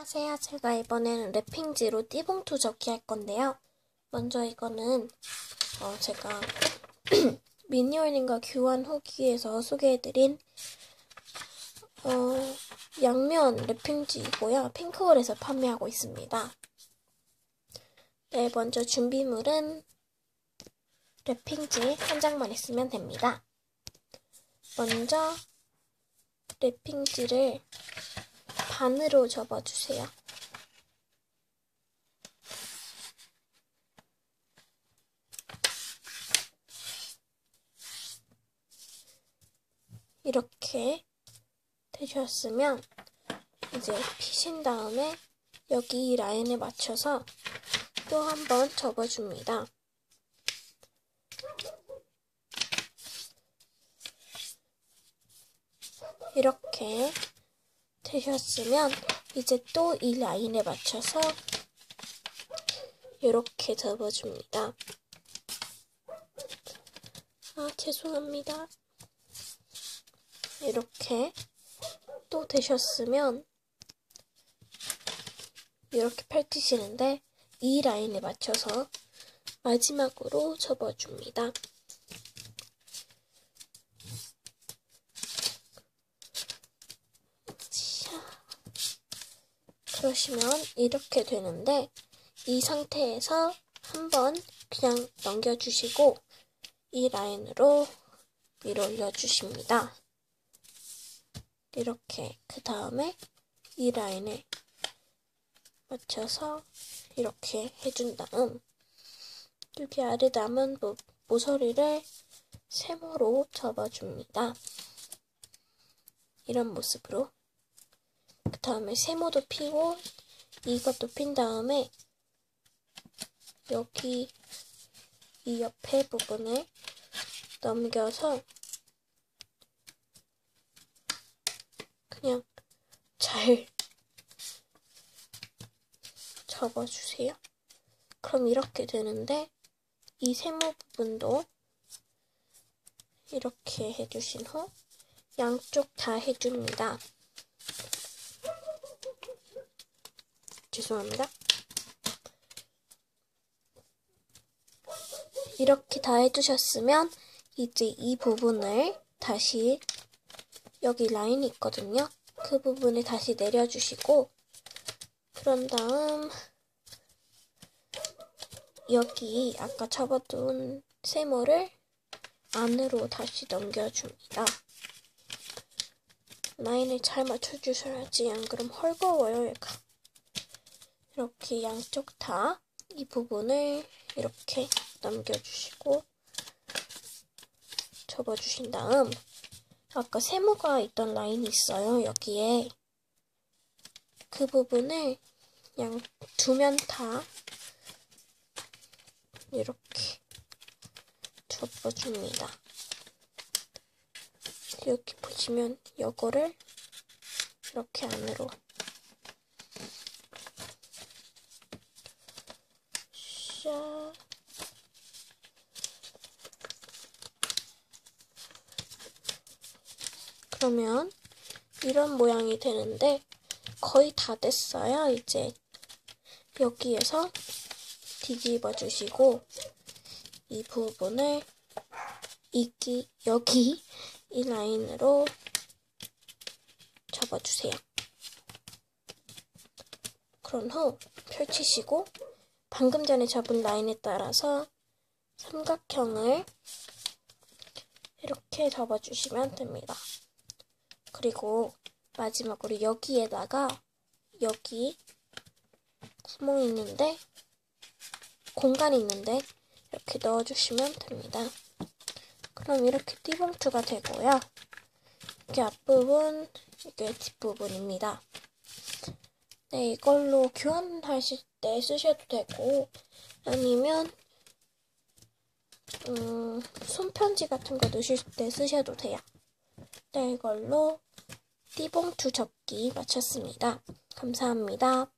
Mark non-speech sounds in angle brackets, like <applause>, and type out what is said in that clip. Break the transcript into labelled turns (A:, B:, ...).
A: 안녕하세요. 제가 이번에는 랩핑지로 띠봉투 적기 할 건데요. 먼저 이거는 어, 제가 <clears throat> 미니올님과 교환 후기에서 소개해드린 어, 양면 랩핑지이고요. 핑크홀에서 판매하고 있습니다. 네, 먼저 준비물은 랩핑지 한 장만 있으면 됩니다. 먼저 랩핑지를 반으로 접어주세요. 이렇게 되셨으면 이제 피신 다음에 여기 라인에 맞춰서 또 한 번 접어줍니다. 이렇게 되셨으면 이제 또 이 라인에 맞춰서 이렇게 접어줍니다. 아, 죄송합니다. 이렇게 또 되셨으면 이렇게 펼치시는데 이 라인에 맞춰서 마지막으로 접어줍니다. 그러시면 이렇게 되는데 이 상태에서 한번 그냥 넘겨주시고 이 라인으로 위로 올려주십니다. 이렇게 그 다음에 이 라인에 맞춰서 이렇게 해준 다음 여기 아래 남은 모서리를 세모로 접어줍니다. 이런 모습으로 그 다음에 세모도 피고 이것도 핀 다음에 여기 이 옆에 부분을 넘겨서 그냥 잘 접어주세요. 그럼 이렇게 되는데 이 세모 부분도 이렇게 해주신 후 양쪽 다 해줍니다. 죄송합니다. 이렇게 다 해주셨으면 이제 이 부분을 다시 여기 라인이 있거든요. 그 부분을 다시 내려주시고 그런 다음 여기 아까 접어둔 세모를 안으로 다시 넘겨줍니다. 라인을 잘 맞춰주셔야지 안 그럼 헐거워요 얘가. 이렇게 양쪽 다 이 부분을 이렇게 넘겨주시고 접어주신 다음 아까 세모가 있던 라인이 있어요. 여기에 그 부분을 양 두 면 다 이렇게 접어줍니다. 여기 보시면 이거를 이렇게 안으로 자 그러면 이런 모양이 되는데 거의 다 됐어요. 이제 여기에서 뒤집어 주시고 이 부분을 이기 여기 이 라인으로 접어주세요. 그런 후 펼치시고 방금 전에 잡은 라인에 따라서 삼각형을 이렇게 접어주시면 됩니다. 그리고 마지막으로 여기에다가 여기 구멍이 있는데 공간이 있는데 이렇게 넣어주시면 됩니다. 그럼 이렇게 띠봉투가 되고요. 이게 앞부분, 이게 뒷부분입니다. 네, 이걸로 교환하실 때 쓰셔도 되고 아니면 음, 손편지 같은 거 넣으실 때 쓰셔도 돼요. 네, 이걸로 띠봉투 접기 마쳤습니다. 감사합니다.